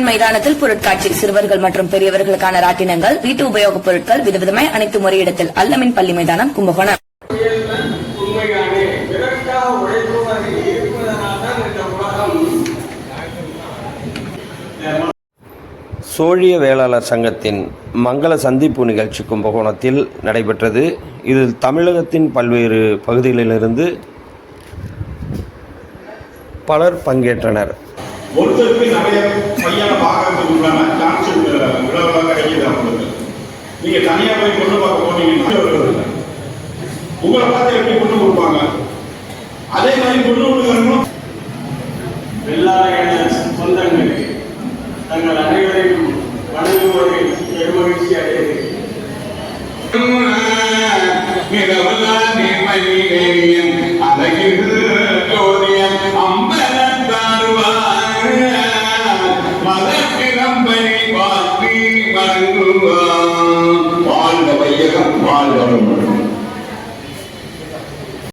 மைதானத்தில் பொருட்காட்சி சிறுவர்கள் மற்றும் பெரியவர்களுக்கான ராட்டினங்கள் வீட்டு உபயோகப் பொருட்கள் விதவிதமாய் அனைத்து ஒரே இடத்தில் அல்லமின் பள்ளி மைதானம் கும்பகோணம். சோழிய வேளாளர் சங்கத்தின் மங்கள சந்திப்பு நிகழ்ச்சி கும்பகோணத்தில் நடைபெற்றது. இதில் தமிழகத்தின் பல்வேறு பகுதிகளிலிருந்து பலர் பங்கேற்றனர். ஒருத்தருக்கு நிறைய நீங்க தனியா போய் பொண்ணு பார்க்க போனீங்கன்னா. உங்களை பார்த்து எப்படி பொண்ணு கொடுப்பாங்க? அதே மாதிரி பொண்ணு கொடுக்கறவங்களும் வெள்ளாளையான சொந்தங்களுக்கு தங்கள் அனைவரையும் வணங்குவதில் பெருமகிழ்ச்சி மிகவல்ல நேர்மையிலேயும் Amen.